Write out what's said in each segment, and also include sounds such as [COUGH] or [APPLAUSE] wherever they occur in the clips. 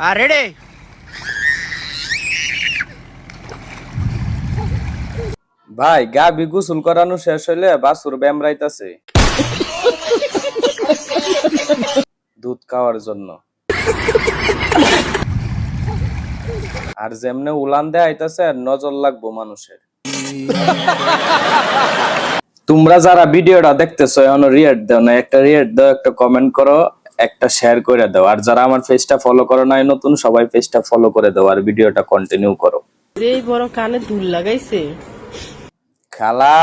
Ready ভাই, গাবি গোসল করানো শেষ হইলে বাসুর ব্যামরাইতাছে দুধ খাওয়ার জন্য। আর যেমনে উলান দেয় আইতাছে আর নজর লাগবো মানুষের। তোমরা যারা ভিডিওটা দেখতেছো, এখন রিয়েট দাও না একটা রিয়েট দাও, একটা কমেন্ট করো। একটা শেয়ার করে দাও। আর যারা আমার পেজটা ফলো করো নাই নতুন সবাই পেজটা ফলো করে দাও আর ভিডিওটা কন্টিনিউ করো। যেই বড় কানে দুল লাগাইছে। খালা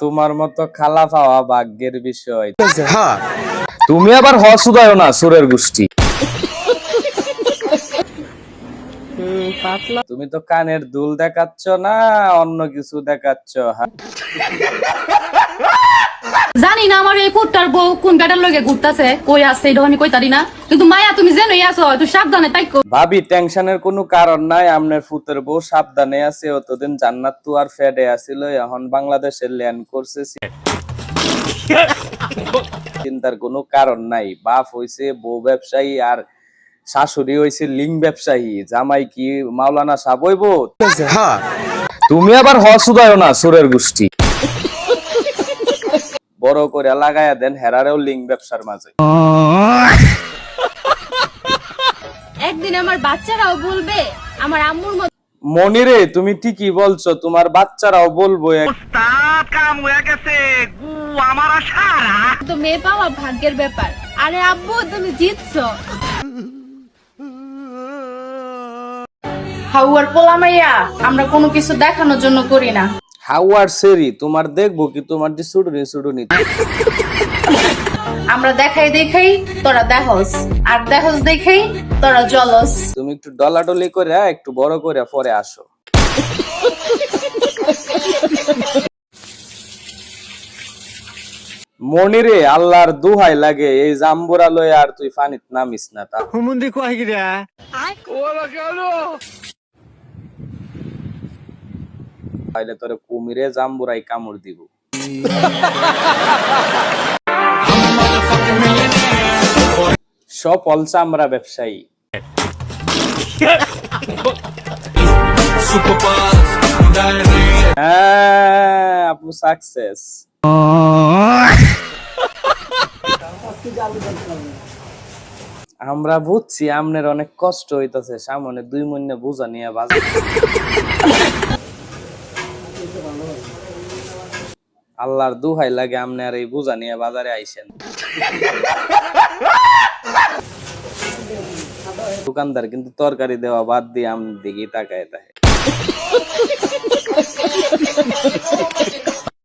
তোমার মতো খালা পাওয়া ভাগ্যের বিষয়। হ্যাঁ। তুমি আবার হসুদায় না সুরের গোষ্ঠী। হুম পাতলা। তুমি তো কানের দুল দেখাচ্ছ না অন্য কিছু দেখাচ্ছ হ্যাঁ? জানি না আমার এই ফুটটার বউ কোন বেটার লগে ঘুরতাছে কই আছে এটা আমি কইতারি না। কিন্তু মায়া তুমি জেনই আছো তুই সাবধানে তাই ভাবি টেনশনের কোনো কারণ নাই আমনের ফুতের বউ সাবধানে আছে অতদিন জান্নাত তো আর ফেডে আছিল এখন বাংলাদেশে ল্যান্ড করছে [LAUGHS] চিন্তার কোনো কারণ নাই। বাপ হইছে বউ ব্যবসায়ী আর শাশুড়ি হইছে লিঙ্ক ব্যবসায়ী জামাই কি মাওলানা সাহ হইব? হ্যাঁ। তুমি আবার হসুদায় না সুরের গোষ্ঠী। বড় করে লাগায়া দেন হেরারেও লিঙ্ক ব্যবসার মাঝে। একদিন আমার বাচ্চারাও বলবে আমার আম্মুর মতো মনিরে তুমি ঠিকই বলছো তোমার বাচ্চারাও বলব এক- মেয়ে পাওয়া ভাগ্যের ব্যাপার। আরে আব্বু তুমি জিতছো। হাউয়ার পোলা মাইয়া আমরা কোনো কিছু দেখানোর জন্য করি না। হাওয়ার সেরি তোমার দেখব কি তোমার যে সুডুনি সুডুনি। আমরা দেখাই দেখাই তোরা দেখস আর দেখস দেখাই তোরা জলস। তুমি একটু ডলাডলি করে একটু বড় করে পরে আসো। মনিরে আল্লাহর দুহাই লাগে এই জাম্বুরা লয়ে আর তুই ফানিত নামিস না তা। হুমুন্দি কয় গিরা তাইলে তোরে কুমিরে জাম্বুরাই কামড় দিব। সফল চামড়া ব্যবসায়ী। হ্যাঁ আপু সাকসেস আমরা বুঝছি, আমনের অনেক কষ্ট হইতাছে, সামনে দুই মহিনে বোঝা নিয়ে বাজার আল্লাহর দুহাই লাগে আমনে আর এই বোঝা নিয়ে বাজারে আইসেন। দোকানদার কিন্তু তরকারি দেওয়া বাদ দিয়ে আমি দিকে তাকায় তাই